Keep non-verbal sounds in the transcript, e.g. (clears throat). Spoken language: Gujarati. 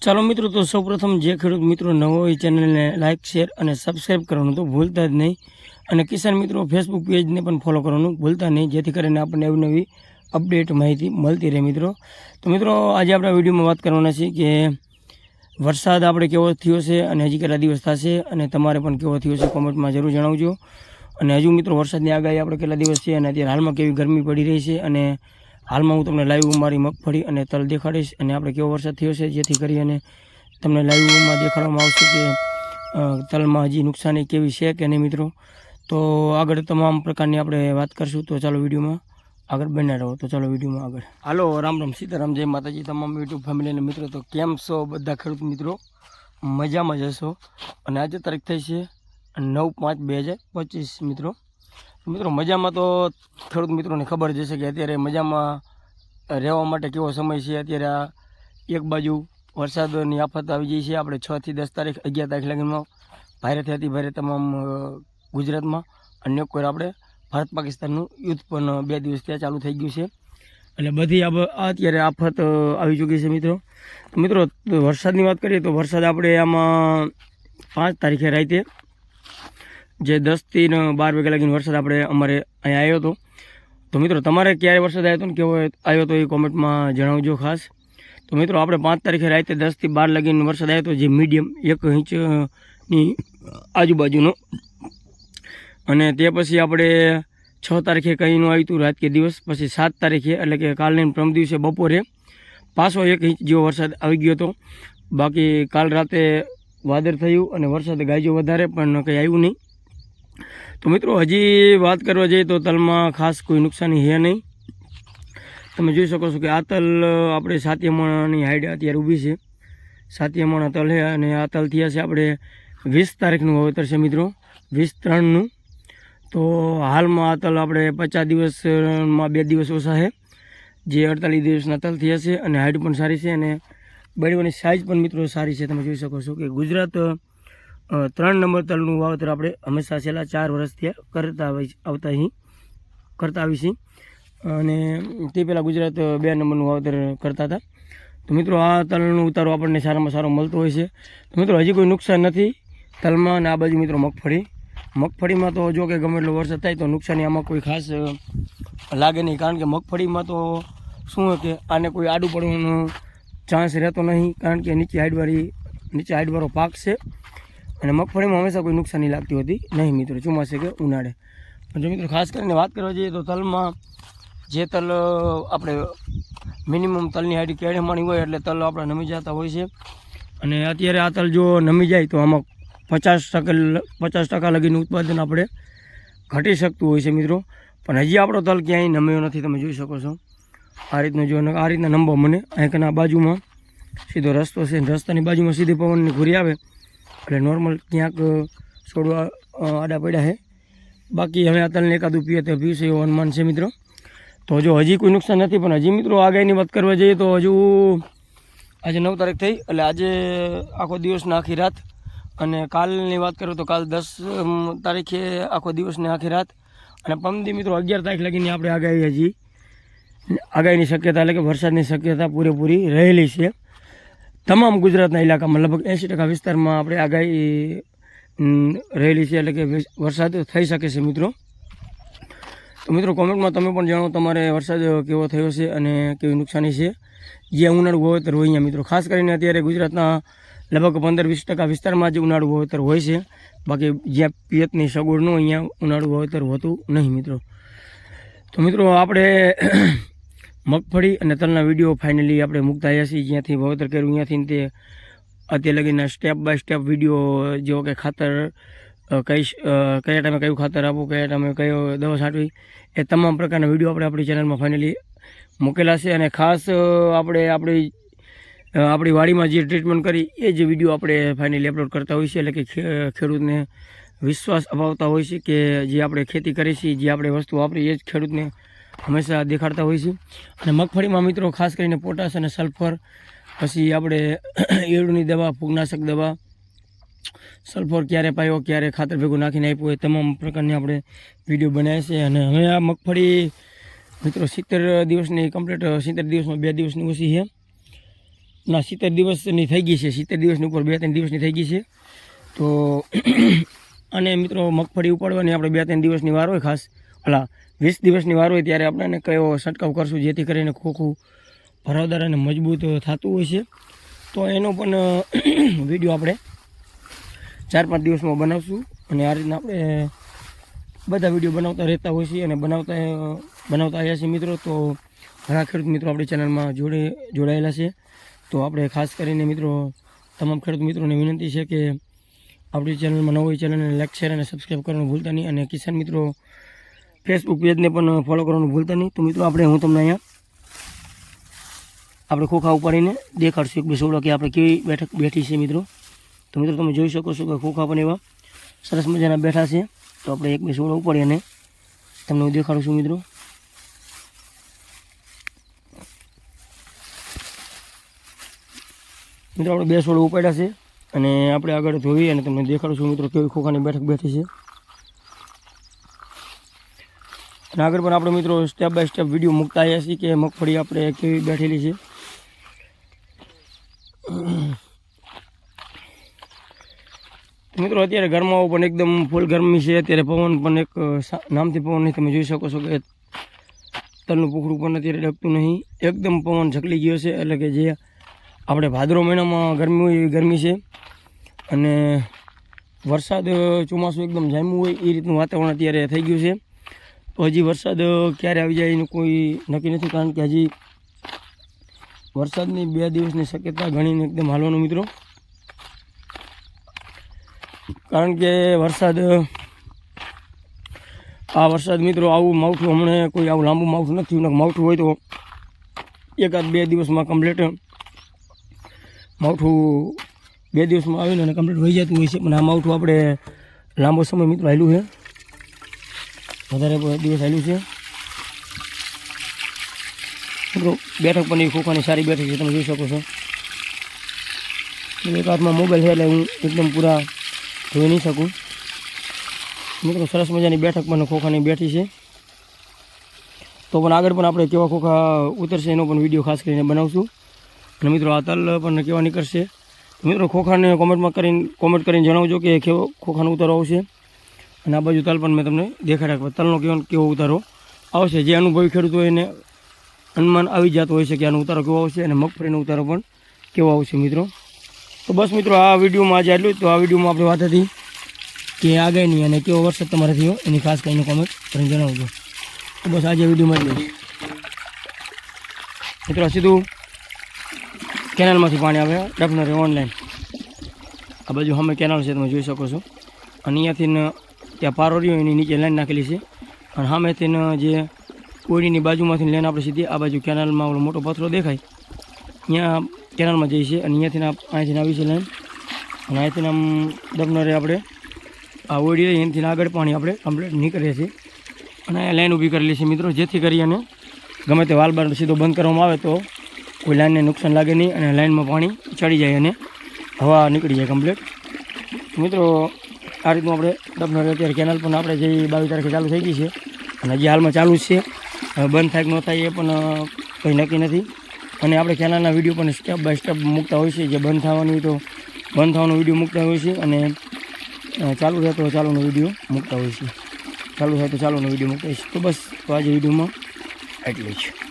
ચાલો મિત્રો, તો સૌપ્રથમ જે ખેડૂત મિત્રો નવો હોય ચેનલને લાઇક શેર અને સબસ્ક્રાઇબ કરવાનું તો ભૂલતા જ નહીં. અને કિસાન મિત્રો ફેસબુક પેજને પણ ફોલો કરવાનું ભૂલતા નહીં, જેથી કરીને આપણને નવી નવી અપડેટ માહિતી મળતી રહે મિત્રો. તો મિત્રો, આજે આપણે વિડીયોમાં વાત કરવાના છીએ કે વરસાદ આપણે કેવો થયો છે અને હજી કેટલા દિવસ થશે અને તમારે પણ કેવો થયો છે કોમેન્ટમાં જરૂર જણાવજો. અને હજુ મિત્રો, વરસાદની આગાહી આપણે કેટલા દિવસ છે અને અત્યારે હાલમાં કેવી ગરમી પડી રહી છે અને હાલમાં હું તમને લાઈવ મારી મગફળી અને તલ દેખાડીશ અને આપણે કેવો વરસાદ થયો છે જેથી કરી અને તમને લાઈવમાં દેખાડવામાં આવશે કે તલમાં હજી નુકસાની કેવી છે કે નહીં મિત્રો. તો આગળ તમામ પ્રકારની આપણે વાત કરશું. તો ચાલો વિડીયોમાં આગળ બન્યા રહો. તો ચાલો વિડીયોમાં આગળ. હાલો, રામ રામ, સીતારામ, જય માતાજી, તમામ યુટ્યુબ ફેમિલી અને મિત્રો. તો કેમ છો બધા ખેડૂત મિત્રો? મજામાં જ હશો. અને આજે તારીખ થઈ છે નવ પાંચ બે હજાર પચીસ મિત્રો. મિત્રો, મજામાં તો ખેડૂત મિત્રોને ખબર જ છે કે અત્યારે મજામાં રહેવા માટે કેવો સમય છે. અત્યારે આ એક બાજુ વરસાદની આફત આવી ગઈ છે. આપણે છથી દસ તારીખ, અગિયાર તારીખ લગીમાં ભારેથી હતી ભારે તમામ ગુજરાતમાં અન્ય કોઈ આપણે ભારત પાકિસ્તાનનું યુદ્ધ પણ બે દિવસ ત્યાં ચાલુ થઈ ગયું છે. એટલે બધી આ અત્યારે આફત આવી ચૂકી છે મિત્રો. મિત્રો, વરસાદની વાત કરીએ તો વરસાદ આપણે આમાં પાંચ તારીખે રાતે જે દસથી ને બાર વાગ્યા લાગીને વરસાદ આપણે અમારે અહીંયા આવ્યો હતો. તો મિત્રો, તમારે ક્યારે વરસાદ આવ્યો હતો ને કેવો આવ્યો હતો એ કોમેન્ટમાં જણાવજો ખાસ. તો મિત્રો, આપણે પાંચ તારીખે રાતે દસથી બાર લાગીને વરસાદ આવ્યો હતો, જે મીડિયમ એક ઇંચની આજુબાજુનો. અને તે પછી આપણે છ તારીખે કંઈનું આવ્યું હતું, રાત કે દિવસ, પછી સાત તારીખે, એટલે કે કાલને પ્રમ દિવસે બપોરે પાછો એક ઇંચ જેવો વરસાદ આવી ગયો હતો. બાકી કાલ રાતે વાદળ થયું અને વરસાદ ગાજ્યો વધારે, પણ કંઈ આવ્યું નહીં. તો મિત્રો, હજી વાત કરવા જઈએ તો તલમાં ખાસ કોઈ નુકસાની છે નહીં. તમે જોઈ શકો છો કે આ તલ આપણે અમાણાની હાઈડ અત્યારે ઊભી છે. સાતિયામાણા તલ છે અને આ તલ થયા છે આપણે વીસ તારીખનું વાવેતર છે મિત્રો, વીસ ત્રણનું. તો હાલમાં આ તલ આપણે પચાસ દિવસમાં બે દિવસ ઓછા છે જે અડતાલીસ દિવસના તલ થયા છે અને હાઈટ પણ સારી છે અને બળીઓની સાઇઝ પણ મિત્રો સારી છે, તમે જોઈ શકો છો કે ગુજરાત ત્રણ નંબર તલનું વાવેતર આપણે હંમેશા છેલ્લા ચાર વર્ષથી કરતા આવી આવતા અહીં, કરતા આવી છીએ. અને તે પહેલાં ગુજરાત બે નંબરનું વાવેતર કરતા હતા. તો મિત્રો, આ તલનો ઉતારો આપણને સારામાં સારો મળતો હોય છે. તો મિત્રો, હજી કોઈ નુકસાન નથી તલમાં, અને આ બાજુ મિત્રો મગફળી. મગફળીમાં તો જો કે ગમે એટલો વરસાદ થાય તો નુકસાની આમાં કોઈ ખાસ લાગે નહીં. કારણ કે મગફળીમાં તો શું કે આને કોઈ આડું પડવાનો ચાન્સ રહેતો નહીં. કારણ કે નીચે હાઈડવાળી, નીચે હાઈડવાળો પાક છે. અને મગફળીમાં હંમેશા કોઈ નુકસાની લાગતી હોતી. નહીં મિત્રો, ચોમાસે કે ઉનાળે. પણ જો મિત્રો, ખાસ કરીને વાત કરવા જઈએ તો તલમાં જે તલ આપણે મિનિમમ તલની હાઈટ કેળેમાણી હોય એટલે તલ આપણે નમી જતા હોય છે. અને અત્યારે આ તલ જો નમી જાય તો આમાં પચાસ ટકા પચાસ ટકા લગીનું ઉત્પાદન આપણે ઘટી શકતું હોય છે મિત્રો. પણ હજી આપણો તલ ક્યાંય નમ્યો નથી, તમે જોઈ શકો છો. આ રીતનો જો, આ રીતના નંબર મને. અહીંકના બાજુમાં સીધો રસ્તો છે. રસ્તાની બાજુમાં સીધી પવનની ઘૂરી આવે. એટલે નોર્મલ ક્યાંક છોડવા આડા પડ્યા છે. બાકી હવે તલને એકાદું પીએ તો પીશે એવો અનુમાન છે મિત્રો. તો હજુ હજી કોઈ નુકસાન નથી, પણ હજી મિત્રો આગાહીની વાત કરવા જઈએ તો હજુ આજે નવ તારીખ થઈ, એટલે આજે આખો દિવસને આખી રાત. અને કાલની વાત કરું તો કાલ દસ તારીખે આખો દિવસને આખી રાત. અને પમદી મિત્રો અગિયાર તારીખ લગીને આપણે આગાહી હજી. આગાહીની શક્યતા એટલે કે વરસાદની શક્યતા પૂરેપૂરી રહેલી છે. તમામ ગુજરાતના ઇલાકામાં લગભગ એંસી ટકા વિસ્તારમાં આપણે આગાહી રહેલી છે એટલે કે વરસાદ થઈ શકે છે મિત્રો. તો મિત્રો કોમેન્ટમાં તમે પણ જાણો તમારે વરસાદ કેવો થયો છે અને કેવી નુકસાની છે. જે ઉનાળુ વાવેતર હોય અહીંયા મિત્રો. ખાસ કરીને અત્યારે ગુજરાતના લગભગ પંદર વીસ ટકા વિસ્તારમાં જ ઉનાળુ વાવેતર હોય છે. બાકી જ્યાં પિયતની સગવડનું અહીંયા ઉનાળુ વાવેતર હોતું નહીં મિત્રો. તો મિત્રો આપણે મગફળી અને તલના વીડિયો ફાઇનલી આપણે મૂકતા આવ્યા છીએ. જ્યાંથી વાવેતર કર્યું, ત્યાંથી તે અત્યારે લગીના સ્ટેપ બાય સ્ટેપ વીડિયો જેવો કે ખાતર કઈ કયા ટાઈમે કયું ખાતર આપવું, કયા ટાઈમે કયો દવા છાંટવી, એ તમામ પ્રકારના વીડિયો આપણે આપણી ચેનલમાં ફાઇનલી મૂકેલા છે. અને ખાસ આપણે આપણી આપણી વાડીમાં જે ટ્રીટમેન્ટ કરી, એ જ વીડિયો આપણે ફાઇનલી અપલોડ કરતા હોઈએ છીએ, એટલે કે ખેડૂતને વિશ્વાસ અપાવતા હોય છે કે જે આપણે ખેતી કરી છીએ જે આપણે વસ્તુ વાપરી, એ જ ખેડૂતને હંમેશા દેખાડતા હોય છે. અને મગફળીમાં મિત્રો ખાસ કરીને પોટાશ અને સલ્ફર, પછી આપણે (clears throat) ઈયળની દવા, ફૂગનાશક દવા, સલ્ફર ક્યારે પાયો, ક્યારે ખાતર ભેગું નાખીને આપ્યું એ તમામ પ્રકારની આપણે વીડિયો બનાવે છે અને હવે આ મગફળી મિત્રો સિત્તેર દિવસની કમ્પ્લીટ, સિત્તેર દિવસમાં બે દિવસની ઓછી છે. ના, સિત્તેર દિવસની થઈ ગઈ છે. સિત્તેર દિવસની ઉપર બે ત્રણ દિવસની થઈ ગઈ છે. તો, (clears throat) અને મિત્રો મગફળી ઉપાડવાની આપણે બે ત્રણ દિવસની વાર હોય ખાસ. ઓલા વીસ દિવસની વાર હોય ત્યારે આપણે એને કયો છંટકાવ કરશું, જેથી કરીને ખોખું, ભરાવદાર અને મજબૂત થતું હોય છે. તો એનો પણ (clears throat) વીડિયો આપણે ચાર પાંચ દિવસમાં બનાવશું. અને આ રીતના આપણે બધા વીડિયો બનાવતા રહેતા હોય છે અને બનાવતા બનાવતા આવ્યા છીએ મિત્રો. તો ઘણા ખેડૂત મિત્રો આપણી ચેનલમાં જોડે, જોડાયેલા છે. તો આપણે ખાસ કરીને મિત્રો, તમામ ખેડૂત મિત્રોને વિનંતી છે કે આપણી ચેનલમાં નવો હોય ચેનલને લાઈક, શેર અને સબસ્ક્રાઈબ કરવાનું ભૂલતા નહીં. અને કિસાન મિત્રો ફેસબુક પેજને પણ ફોલો કરવાનું ભૂલતા નહીં. તો મિત્રો, આપણે હું તમને અહીંયા આપણે ખોખા ઉપાડીને દેખાડશું. એક બે સોડો કે આપણે કેવી બેઠક બેઠી છે મિત્રો. તો મિત્રો, તમે જોઈ શકો છો કે ખોખા પણ એવા સરસ મજાના બેઠા છે. તો આપણે એક બે સોડો ઉપાડી અને તમને હું દેખાડું છું મિત્રો. મિત્રો, આપણે બે સોડો ઉપાડ્યા છે અને આપણે આગળ જોઈએ અને તમને દેખાડું છું મિત્રો કેવી ખોખાની બેઠક બેઠી છે. અને આગળ પણ આપણે મિત્રો સ્ટેપ બાય સ્ટેપ વીડિયો મૂકતા આવ્યા છીએ કે મગફળી આપણે કેવી બેઠેલી છે. મિત્રો અત્યારે ઘરમાં પણ એકદમ ફૂલ ગરમી છે. અત્યારે પવન પણ એક નામથી પવન નહીં, તમે જોઈ શકો છો કે તલનું પૂખડું પણ અત્યારે ડગતું નહીં. એકદમ પવન ઝકલી ગયો છે, એટલે કે જે આપણે ભાદરો મહિનામાં ગરમી હોય એવી ગરમી છે. અને વરસાદ ચોમાસું એકદમ જામ્યું હોય એ રીતનું વાતાવરણ અત્યારે થઈ ગયું છે. હજી વરસાદ ક્યારે આવી જાય એનું કોઈ નક્કી નથી, કારણ કે હજી વરસાદની બે દિવસની શક્યતા ગણીને એકદમ હાલવાનું મિત્રો. કારણ કે વરસાદ આ વરસાદ મિત્રો આવું માવઠું હમણાં કોઈ આવું લાંબુ માવઠું નથી માવઠું હોય તો એકાદ બે દિવસમાં કમ્પ્લીટ માવઠું બે દિવસમાં આવીને અને કમ્પ્લીટ હોઈ જતું હોય છે. પણ આ માવઠું આપણે લાંબો સમય મિત્રો આવેલું છે. વધારે દિવસ આવેલું છે. મિત્રો, બેઠક પણ એ ખોખાની સારી બેઠક છે, તમે જોઈ શકો છો. એક હાથમાં મોબાઈલ છે એટલે હું એકદમ પૂરા જોઈ નહીં શકું. મિત્રો, સરસ મજાની બેઠક પણ ખોખાની બેઠી છે. તો પણ આગળ પણ આપણે કેવા ખોખા ઉતરશે એનો પણ વીડિયો ખાસ કરીને બનાવશું. અને મિત્રો, આ તલ પણ કેવા નીકળશે. મિત્રો, ખોખાને કોમેન્ટમાં કરીને કોમેન્ટ કરીને જણાવજો કે કેવો ખોખાનો ઉતારો આવશે. અને આ બાજુ તલ પણ મેં તમને દેખાડ્યા તલનો કેવો કેવો ઉતારો આવશે. જે અનુભવી ખેડૂત હોય એને અનુમાન આવી જતો હોય છે કે આનો ઉતારો કેવો આવશે અને મગફળીનો ઉતારો પણ કેવો આવશે મિત્રો. તો બસ મિત્રો, આ વિડીયોમાં આજે આટલું તો આ વિડીયોમાં આપણે વાત હતી કે આગાહીની અને કેવો વરસાદ તમારે થયો, એની ખાસ કરીને કોમેન્ટ કરીને જણાવજો. તો બસ આજે વિડીયોમાં જ મિત્રો સીધું કેનાલમાંથી પાણી આવે. ડફનરે ઓનલાઈન. આ બાજુ અમે કેનાલ છે, તમે જોઈ શકો છો. અને અહીંયાથી ત્યાં પારો રહ્યો એની નીચે લાઈન નાખેલી છે. અને સામે તેને જે કોયડીની બાજુમાંથી લાઈન આપણે સીધી આ બાજુ કેનાલમાં ઓલો મોટો પથરો દેખાય. ત્યાં કેનાલમાં જઈએ છીએ અને અહીંયાથી અહીંયાથી આવી છે લાઈન. અને અહીંયાથી આમ દબનરે આપણે આ ઓળી એનાથી આગળ પાણી આપણે કમ્પ્લીટ નીકળીએ છીએ. અને અહીંયા લાઈન ઊભી કરેલી છે મિત્રો, જેથી કરી અને ગમે તે વાલ બાર સીધો બંધ કરવામાં આવે તો કોઈ લાઈનને નુકસાન લાગે નહીં અને લાઈનમાં પાણી ચડી જાય અને હવા નીકળી જાય કમ્પ્લીટ મિત્રો આ રીતનું આપણે ડબનર અત્યારે કેનાલ પણ આપણે જે બાવીસ તારીખે ચાલુ થઈ ગઈ છે. અને હજી હાલમાં ચાલુ જ છે. બંધ થાય કે ન થાય એ પણ કંઈ નક્કી નથી. અને આપણે કેનાલના વીડિયો પણ સ્ટેપ બાય સ્ટેપ મૂકતા હોય છે. જે બંધ થવાનું હોય તો બંધ થવાનો વીડિયો મૂકતા હોય છે અને ચાલુ રહે તો ચાલુનો વીડિયો મૂકતા હોય છે. ચાલુ થાય તો ચાલુનો વીડિયો મૂકતા હોય છે. તો બસ, તો આજે વિડીયોમાં એટલું જ.